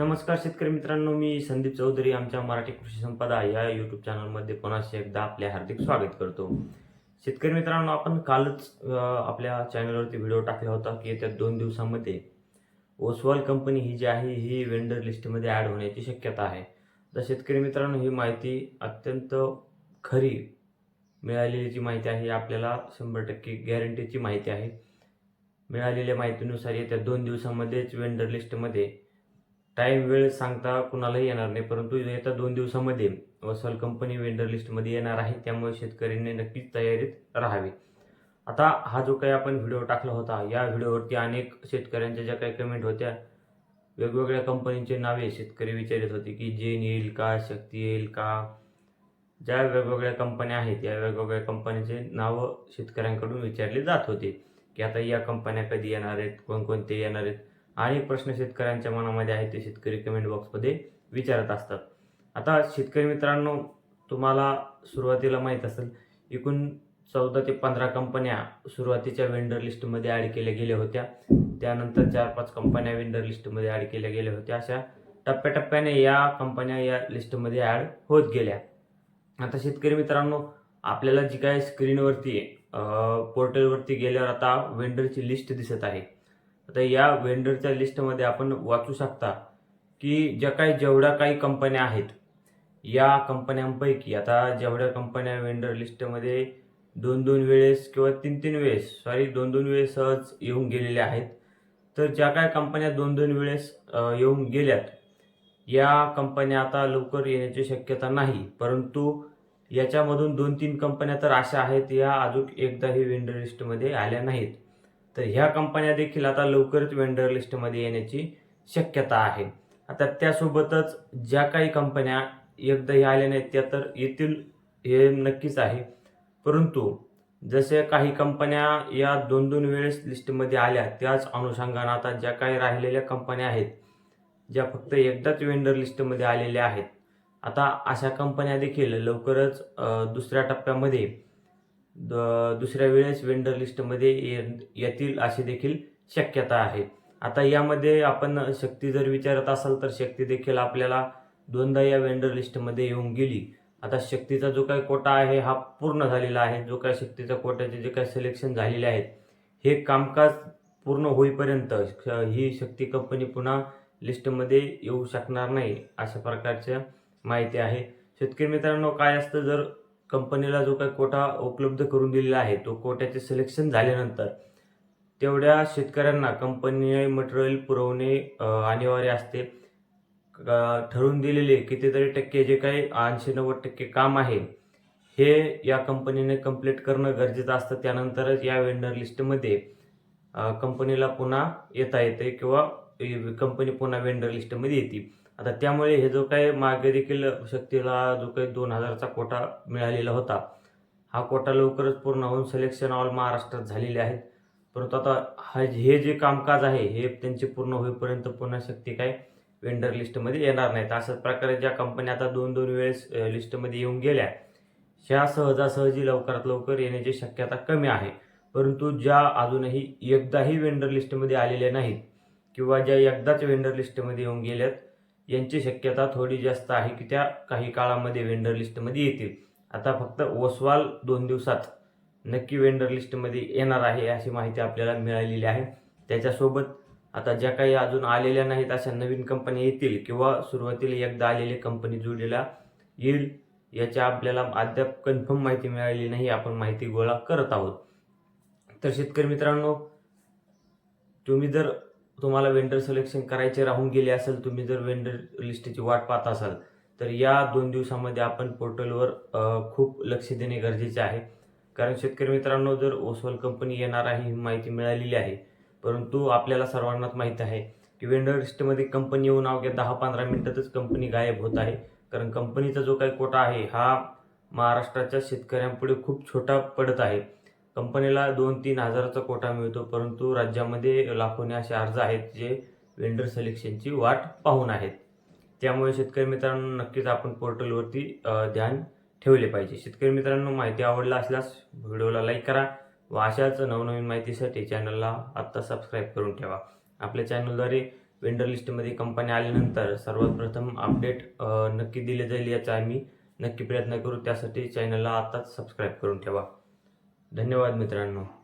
नमस्कार शेतकरी मित्रांनो मी संदीप चौधरी आमच्या मराठी कृषी संपदा या यूट्यूब चॅनलमध्ये पुन्हा एकदा आपले हार्दिक स्वागत करतो. शेतकरी मित्रांनो आपण कालच आपल्या चॅनलवरती व्हिडिओ टाकला होता की येत्या दोन दिवसामध्ये ओसवाल कंपनी ही जी आहे ही वेंडर लिस्टमध्ये ॲड होण्याची शक्यता आहे. तर शेतकरी मित्रांनो ही माहिती अत्यंत खरी मिळालेली जी माहिती आहे. ही आपल्याला शंभर टक्के गॅरंटीची माहिती आहे. मिळालेल्या माहितीनुसार येत्या दोन दिवसामध्येच वेंडर लिस्टमध्ये टाईम वेळ सांगता कुणालाही येणार नाही परंतु येत्या दोन दिवसामध्ये वसल कंपनी वेंडर लिस्टमध्ये येणार आहे त्यामुळे शेतकऱ्यांनी नक्कीच तयारीत राहावी. आता हा जो काही आपण व्हिडिओ टाकला होता या व्हिडिओवरती अनेक शेतकऱ्यांच्या ज्या काही कमेंट होत्या वेगवेगळ्या कंपनीचे नावे शेतकरी विचारत होते की जेन येईल का शक्ती येईल का? ज्या वेगवेगळ्या कंपन्या आहेत या वेगवेगळ्या कंपन्यांचे नावं शेतकऱ्यांकडून विचारले जात होते की आता या कंपन्या कधी येणार आहेत कोणकोणते येणार आहेत? अनेक प्रश्न शेतकऱ्यांच्या मनामध्ये आहेत ते शेतकरी कमेंट बॉक्समध्ये विचारत असतात. आता शेतकरी मित्रांनो तुम्हाला सुरुवातीला माहीत असेल एकूण चौदा ते पंधरा कंपन्या सुरुवातीच्या वेंडर लिस्टमध्ये ॲड केल्या गेल्या होत्या. त्यानंतर चार पाच कंपन्या वेंडर लिस्टमध्ये ॲड केल्या गेल्या होत्या. अशा टप्प्याटप्प्याने या कंपन्या या लिस्टमध्ये ॲड होत गेल्या. आता शेतकरी मित्रांनो आपल्याला जी काय स्क्रीनवरती पोर्टलवरती गेल्यावर आता वेंडरची लिस्ट दिसत आहे. आता या वेंडरच्या लिस्टमध्ये आपण वाचू शकता की ज्या काही जेवढ्या काही कंपन्या आहेत या कंपन्यांपैकी आता जेवढ्या कंपन्या वेंडर लिस्टमध्ये दोन दोन वेळेस किंवा तीन तीन वेळेस सॉरी दोन दोन वेळेस सहज येऊन गेलेल्या आहेत तर ज्या काही कंपन्या दोन दोन वेळेस येऊन गेल्यात या कंपन्या आता लवकर येण्याची शक्यता नाही परंतु याच्यामधून दोन तीन कंपन्या तर अशा आहेत या अजून एकदाही वेंडर लिस्टमध्ये आल्या नाहीत. तर ह्या कंपन्या देखील आता लवकरच वेंडर लिस्टमध्ये येण्याची शक्यता आहे. आता त्यासोबतच ज्या काही कंपन्या एकदा ह्या आल्या नाहीत त्या तर येतील हे नक्कीच आहे. परंतु जसे काही कंपन्या या दोन दोन वेळेस लिस्टमध्ये आल्या त्याच अनुषंगानं आता ज्या काही राहिलेल्या कंपन्या आहेत ज्या फक्त एकदाच वेंडर लिस्टमध्ये आलेल्या आहेत आता अशा कंपन्या देखील लवकरच दुसऱ्या टप्प्यामध्ये द- दुसऱ्या वेळेस वेंडर लिस्टमध्ये ये- येतील अशी देखील शक्यता आहे. आता यामध्ये आपण शक्ती जर विचारत असाल तर शक्ती देखील आपल्याला दोनदा या वेंडर लिस्टमध्ये येऊन गेली. आता शक्तीचा जो काही कोटा आहे हा पूर्ण झालेला आहे. जो काही शक्तीचा कोट्याचे जे काही सिलेक्शन झालेले आहेत हे कामकाज पूर्ण होईपर्यंत श- ही शक्ती कंपनी पुन्हा लिस्टमध्ये येऊ शकणार नाही अशा प्रकारच्या माहिती आहे. शेतकरी मित्रांनो काय असतं जर कंपनीला जो काही कोटा उपलब्ध करून दिलेला आहे तो कोट्याचे सिलेक्शन झाल्यानंतर तेवढ्या शेतकऱ्यांना कंपनी मटेरियल पुरवणे अनिवार्य असते. ठरवून दिलेले कितीतरी टक्के जे काही ऐंशी नव्वद टक्के काम आहे हे या कंपनीने कंप्लीट करणं गरजेचं असतं. त्यानंतरच या वेंडर लिस्टमध्ये कंपनीला पुन्हा येता येते किंवा कंपनी पुन्हा वेंडर लिस्टमध्ये येते. आता त्यामुळे हे जो काही मागे देखील शक्तीला जो काही दोन हजारचा कोटा मिळालेला होता हा कोटा लवकरच पूर्ण होऊन सिलेक्शन ऑल महाराष्ट्रात झालेले आहेत. परंतु आता हा हे जे कामकाज आहे हे त्यांचे पूर्ण होईपर्यंत पुन्हा शक्ती काय वेंडर लिस्टमध्ये येणार नाहीत. अशाच प्रकारे ज्या कंपन्या आता दोन दोन वेळेस लिस्टमध्ये येऊन गेल्या ह्या सहजासहजी लवकरात लवकर येण्याची शक्यता कमी आहे. परंतु ज्या अजूनही एकदाही वेंडर लिस्टमध्ये आलेल्या नाहीत किंवा ज्या एकदाच वेंडर लिस्टमध्ये येऊन गेल्यात यांची शक्यता थोडी जास्त आहे की त्या काही काळामध्ये वेंडर लिस्टमध्ये येतील. आता फक्त ओसवाल दोन दिवसात नक्की वेंडर लिस्टमध्ये येणार आहे अशी माहिती आपल्याला मिळालेली आहे. त्याच्यासोबत आता ज्या काही अजून आलेल्या नाहीत अशा नवीन कंपन्या येतील किंवा सुरुवातीला एकदा आलेली कंपनी जोडीला येईल याच्या आपल्याला अद्याप कन्फर्म माहिती मिळाली नाही आपण माहिती गोळा करत आहोत. तर शेतकरी मित्रांनो तुम्ही जर तुम्हाला वेंडर सिलेक्शन करायचे राहून गेले असेल तुम्ही जर वेंडर लिस्टची वाट पाहत असाल तर या दोन दिवसामध्ये आपण पोर्टलवर खूप लक्ष देणे गरजेचे आहे. कारण शेतकरी मित्रांनो जर ओसवाल कंपनी येणार आहे ही माहिती मिळालेली आहे. परंतु आपल्याला सर्वांनाच माहीत आहे की वेंडर लिस्टमध्ये कंपनी येऊन अवघ्या दहा पंधरा मिनिटातच कंपनी गायब होत आहे. कारण कंपनीचा जो काही कोटा आहे हा महाराष्ट्राच्या शेतकऱ्यांपुढे खूप छोटा पडत आहे. कंपनीला दोन तीन हजाराचा कोटा मिळतो परंतु राज्यामध्ये लाखोने असे अर्ज आहेत जे वेंडर सिलेक्शनची वाट पाहून आहेत. त्यामुळे शेतकरी मित्रांनो नक्कीच आपण पोर्टलवरती ध्यान ठेवले पाहिजे. शेतकरी मित्रांनो माहिती आवडला असल्यास व्हिडिओला लाईक करा व अशाच नवनवीन माहितीसाठी चॅनलला आत्ता सबस्क्राईब करून ठेवा. आपल्या चॅनलद्वारे वेंडर लिस्टमध्ये कंपनी आल्यानंतर सर्वात प्रथम अपडेट नक्की दिले जाईल याचा आम्ही नक्की प्रयत्न करू. त्यासाठी चॅनलला आत्ताच सबस्क्राईब करून ठेवा. धन्यवाद मित्रांनो.